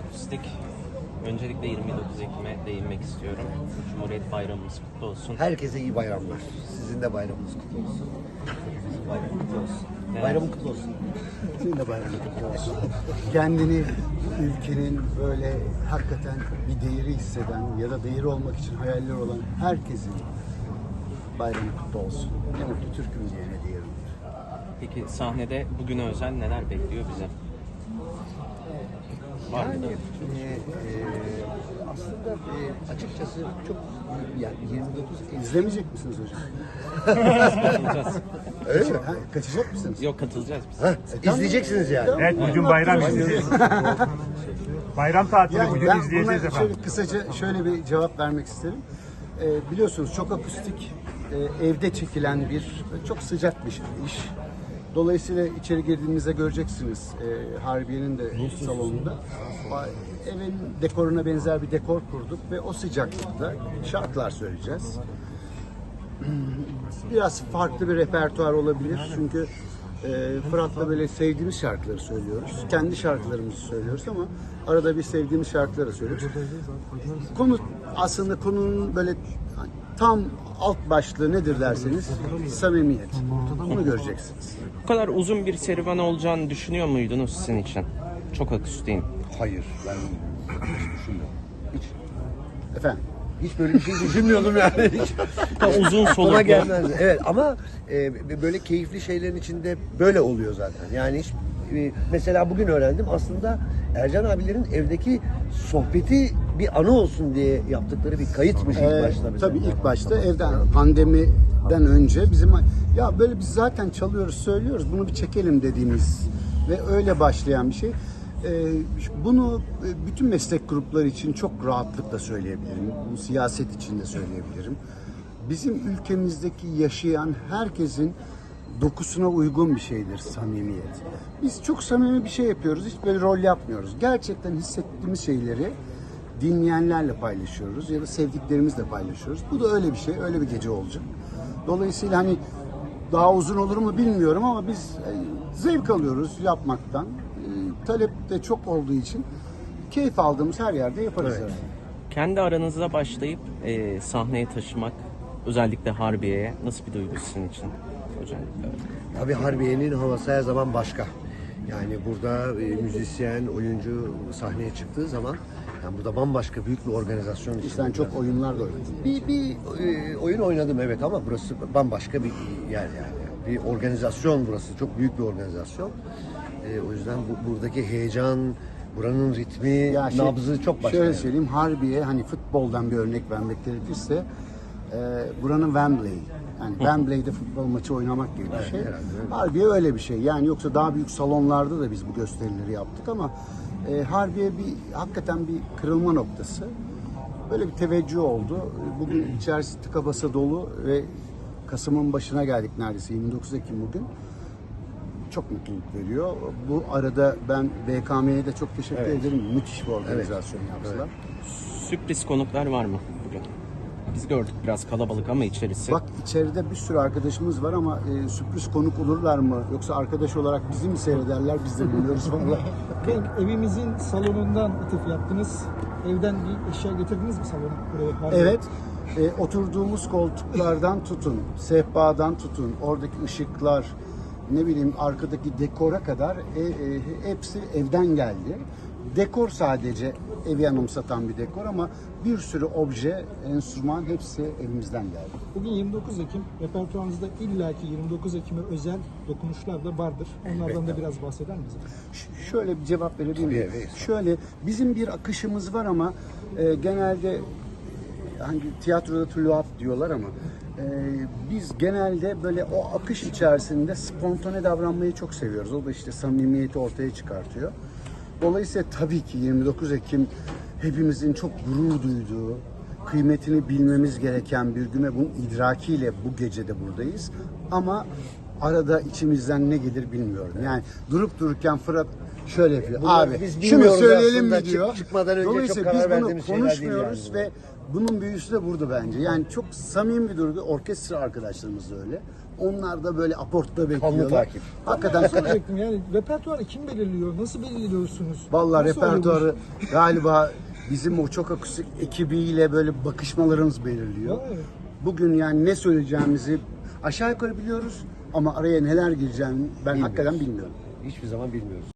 Akustik. Öncelikle 29 Ekim'e değinmek istiyorum. Cumhuriyet Bayramımız kutlu olsun. Herkese iyi bayramlar. Sizin de bayramınız kutlu olsun. Bayramı kutlu olsun. Evet. Bayramın kutlu olsun. Senin de bayramın kutlu olsun. Kendini ülkenin böyle hakikaten bir değeri hisseden ya da değeri olmak için hayaller olan herkesin bayramı kutlu olsun. Ne mutlu Türk'üm diyene diyelim. Peki sahnede bugüne özel neler bekliyor bize? Yani e, e, aslında e, açıkçası çok yani 29 Eylül İzlemeyecek misiniz hocam? Katılacağız. öyle mi? Ha, kaçacak mısınız? Yok katılacağız biz. Ha, izleyeceksiniz yani. Evet bugün bayram izleyeceğiz. bayram tatili Yani bugün ben izleyeceğiz efendim. şöyle kısaca şöyle bir cevap vermek isterim. Ee, biliyorsunuz çok akustik, e, evde çekilen bir, çok sıcak bir iş. Dolayısıyla içeri girdiğinizde göreceksiniz e, Harbiye'nin de salonunda. Evin dekoruna benzer bir dekor kurduk ve o sıcaklıkta şarkılar söyleyeceğiz. Biraz farklı bir repertuar olabilir çünkü e, Fırat'la böyle sevdiğimiz şarkıları söylüyoruz. Kendi şarkılarımızı söylüyoruz ama arada bir sevdiğimiz şarkıları söylüyoruz. Konu aslında konunun böyle tam alt başlığı nedir derseniz samimiyet. Bunu göreceksiniz. Bu kadar uzun bir serüven olacağını düşünüyor muydunuz sizin için? Çok akustiğin. Hayır ben hiç düşünmüyorum. Hiç. Efendim. Hiç böyle bir şey düşünmüyordum yani. Hiç. Da uzun soluklu. gelmez. Evet ama e, böyle keyifli şeylerin içinde böyle oluyor zaten. Yani hiç e, mesela bugün öğrendim aslında Ercan abilerin evdeki sohbeti bir anı olsun diye yaptıkları bir kayıtmış ilk Ee, başta. mesela. tabii ilk başta evden pandemiden önce bizim ya böyle biz zaten çalıyoruz söylüyoruz bunu bir çekelim dediğimiz ve öyle başlayan bir şey. Ee, bunu e, bütün meslek grupları için çok rahatlıkla söyleyebilirim. Bu siyaset için de söyleyebilirim. Bizim ülkemizdeki yaşayan herkesin dokusuna uygun bir şeydir samimiyet. Biz çok samimi bir şey yapıyoruz. Hiç böyle rol yapmıyoruz. Gerçekten hissettiğimiz şeyleri dinleyenlerle paylaşıyoruz ya da sevdiklerimizle paylaşıyoruz. Bu da öyle bir şey, öyle bir gece olacak. Dolayısıyla hani daha uzun olur mu bilmiyorum ama biz e, zevk alıyoruz yapmaktan. E, Talep de çok olduğu için keyif aldığımız her yerde yaparız. Evet. Kendi aranızda başlayıp e, sahneye taşımak, özellikle Harbiye'ye nasıl bir duygu sizin için? Özellikle. Tabii Harbiye'nin havası her zaman başka. Yani burada e, müzisyen, oyuncu sahneye çıktığı zaman yani burada bambaşka büyük bir organizasyon Sen içinde. çok oyunlar da oynadın. Bir, bir e, oyun oynadım evet ama burası bambaşka bir yer yani. Bir organizasyon burası. Çok büyük bir organizasyon. E, o yüzden bu, buradaki heyecan, buranın ritmi, Ya şey, nabzı çok başka. Şöyle yani. söyleyeyim Harbiye hani futboldan bir örnek vermek gerekirse e, buranın Wembley. Yani Wembley'de futbol maçı oynamak gibi bir şey. herhalde öyle. Harbiye öyle bir şey. Yani yoksa daha büyük salonlarda da biz bu gösterileri yaptık ama e, Harbiye bir hakikaten bir kırılma noktası. Böyle bir teveccüh oldu. Bugün içerisi tıka basa dolu ve Kasım'ın başına geldik neredeyse 29 Ekim bugün çok mutluluk veriyor. Bu arada ben BKM'ye de çok teşekkür Evet. ederim. Müthiş bir organizasyon yaptılar. Sürpriz konuklar var mı bugün? Biz gördük biraz kalabalık ama içerisi. Bak içeride bir sürü arkadaşımız var ama e, sürpriz konuk olurlar mı? Yoksa arkadaş olarak bizi mi seyrederler biz de bilmiyoruz vallahi. Peki, evimizin salonundan atıf yaptınız. Evden bir eşya getirdiniz mi salona? Buraya? Evet. e, oturduğumuz koltuklardan tutun, sehpadan tutun, oradaki ışıklar, ne bileyim arkadaki dekora kadar e, e, hepsi evden geldi. Dekor sadece evi anımsatan bir dekor ama bir sürü obje, enstrüman hepsi evimizden geldi. Bugün 29 Ekim. Repertuarınızda illaki 29 Ekim'e özel dokunuşlar da vardır. Onlardan da biraz bahseder misiniz? Ş- Şöyle bir cevap verebilir miyim? evet. Şöyle bizim bir akışımız var ama e, genelde hangi tiyatroda tuluat diyorlar ama e, biz genelde böyle o akış içerisinde spontane davranmayı çok seviyoruz. O da işte samimiyeti ortaya çıkartıyor. Dolayısıyla tabii ki 29 Ekim hepimizin çok gurur duyduğu, kıymetini bilmemiz gereken bir gün ve bunun idrakiyle bu gecede buradayız. Ama arada içimizden ne gelir bilmiyorum. Yani durup dururken Fırat şöyle yapıyor. Bunlar Abi biz şunu söyleyelim mi diyor. Çık- çıkmadan önce çok Dolayısıyla karar biz bunu konuşmuyoruz yani. ve bunun büyüsü de burada bence. Yani çok samimi bir duygu. Orkestra arkadaşlarımız da öyle. Onlar da böyle aportta bekliyorlar. takip. Hakikaten Ben soracaktım yani repertuarı kim belirliyor? Nasıl belirliyorsunuz? Vallahi Nasıl repertuarı iş? galiba bizim o çok akustik ekibiyle böyle bakışmalarımız belirliyor. Vay. Bugün yani ne söyleyeceğimizi aşağı yukarı biliyoruz ama araya neler gireceğini ben hakikaten bilmiyorum. Hiçbir zaman bilmiyoruz.